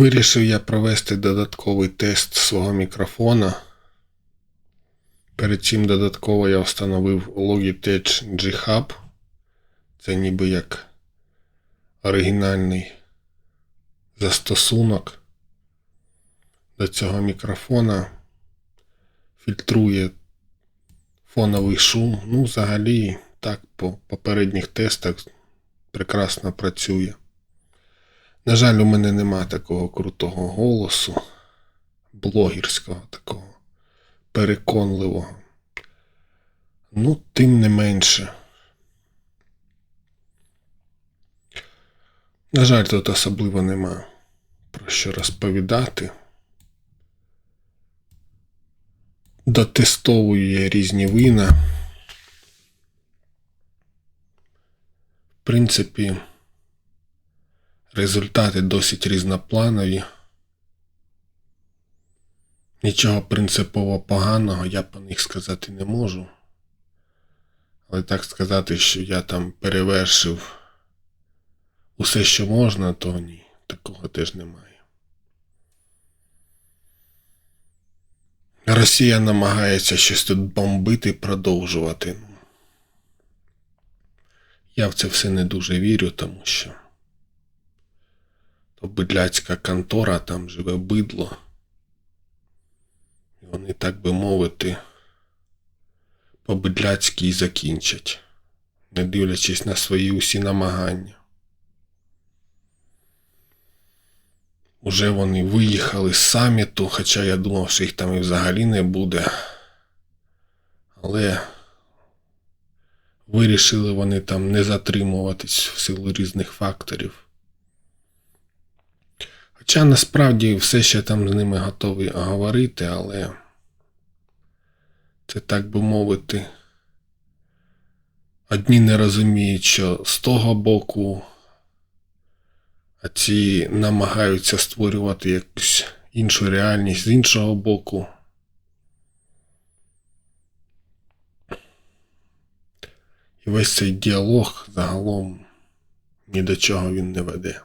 Вирішив я провести додатковий тест свого мікрофона. Перед цим додатково я встановив Logitech G Hub. Це ніби як оригінальний застосунок до цього мікрофона. Фільтрує фоновий шум. Ну, взагалі, так, по попередніх тестах прекрасно працює. На жаль, у мене нема такого крутого голосу, блогерського такого, переконливого. Ну, тим не менше. На жаль, тут особливо нема про що розповідати. Дотестовую я різні вина. В принципі, результати досить різнопланові. Нічого принципово поганого я по них сказати не можу. Але так сказати, що я там перевершив усе, що можна, то ні, такого теж немає. Росія намагається щось тут бомбити, продовжувати. Я в це все не дуже вірю, тому що бидляцька контора, там живе бидло. І вони, так би мовити, по-бидляцьки і закінчать, не дивлячись на свої усі намагання. Уже вони виїхали з саміту, хоча я думав, що їх там і взагалі не буде. Але вирішили вони там не затримуватись в силу різних факторів. Хоча насправді все ще там з ними готові говорити, але це так би мовити. Одні не розуміють, що з того боку, а ці намагаються створювати якусь іншу реальність з іншого боку. І весь цей діалог загалом ні до чого він не веде.